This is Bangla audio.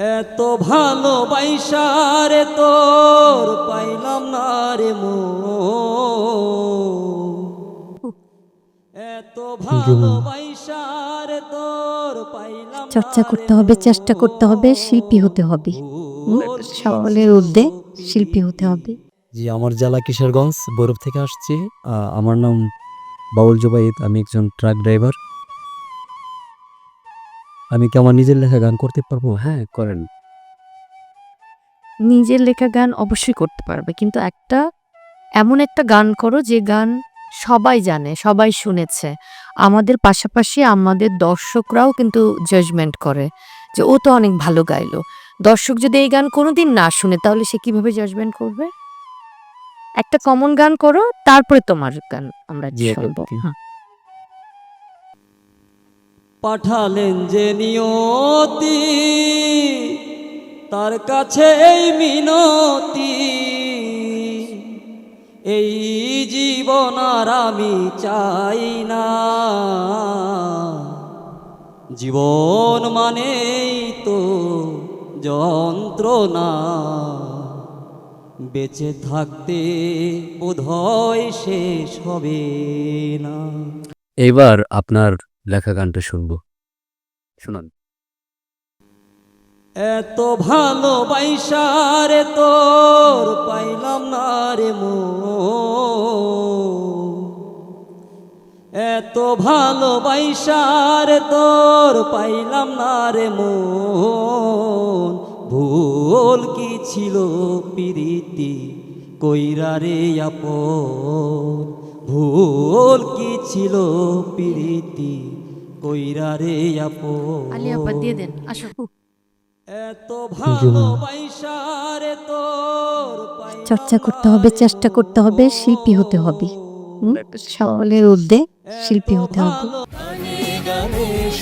এত ভালো বাইসারে তোর পাইলাম না রে মো। এত ভালো বাইসারে তোর পাইলাম না চর্চা করতে হবে চেষ্টা করতে হবে শিল্পী হতে হবে? সকলের ঊর্ধ্বে শিল্পী হতে হবে। জি আমার জেলা কিশোরগঞ্জ বৈরব থেকে আসছি। আহ, আমার নাম বাউল জুবাইদ আমি একজন ট্রাক ড্রাইভার। আমি কি আমার নিজের লেখা গান করতে পারব? হ্যাঁ করেন। নিজের লেখা গান অবশ্যই করতে পারবে কিন্তু একটা এমন একটা গান করো যে গান সবাই জানে সবাই শুনেছে। আমাদের পাশাপাশি আমাদের দর্শকরাও কিন্তু জাজমেন্ট করে যে ও তো অনেক ভালো গাইলো। দর্শক যদি এই গান কোনোদিন না শুনে তাহলে সে কীভাবে জাজমেন্ট করবে? একটা কমন গান করো তারপরে তোমার গান আমরা শুনব। হ্যাঁ। পাঠালেন যে নিয়তি, তার কাছে এই মিনতি। এই জীবন আর আমি চাই না। জীবন মানেই তো যন্ত্রণা। বেঁচে থাকতে বোধহয় শেষ হবে না। এবার আপনার লেখা গানটা শুনব। শুনুন। এত ভালো বাইসারে তোর পাইলাম না রে মো। এত ভালো বাইসারে তোর পাইলাম না রে মন ভুল কি ছিল পিরিতি কইরা রে আপন? ছিল প্রীতি কইরা রে আপো আলিয়া পা দিয়ে দেন আসো। এত ভালোবাসারে তোর চর্চা করতে হবে চেষ্টা করতে হবে শিল্পী হতে হবে। সকলের উর্ধ্বে শিল্পী হতে হবে। গণেশ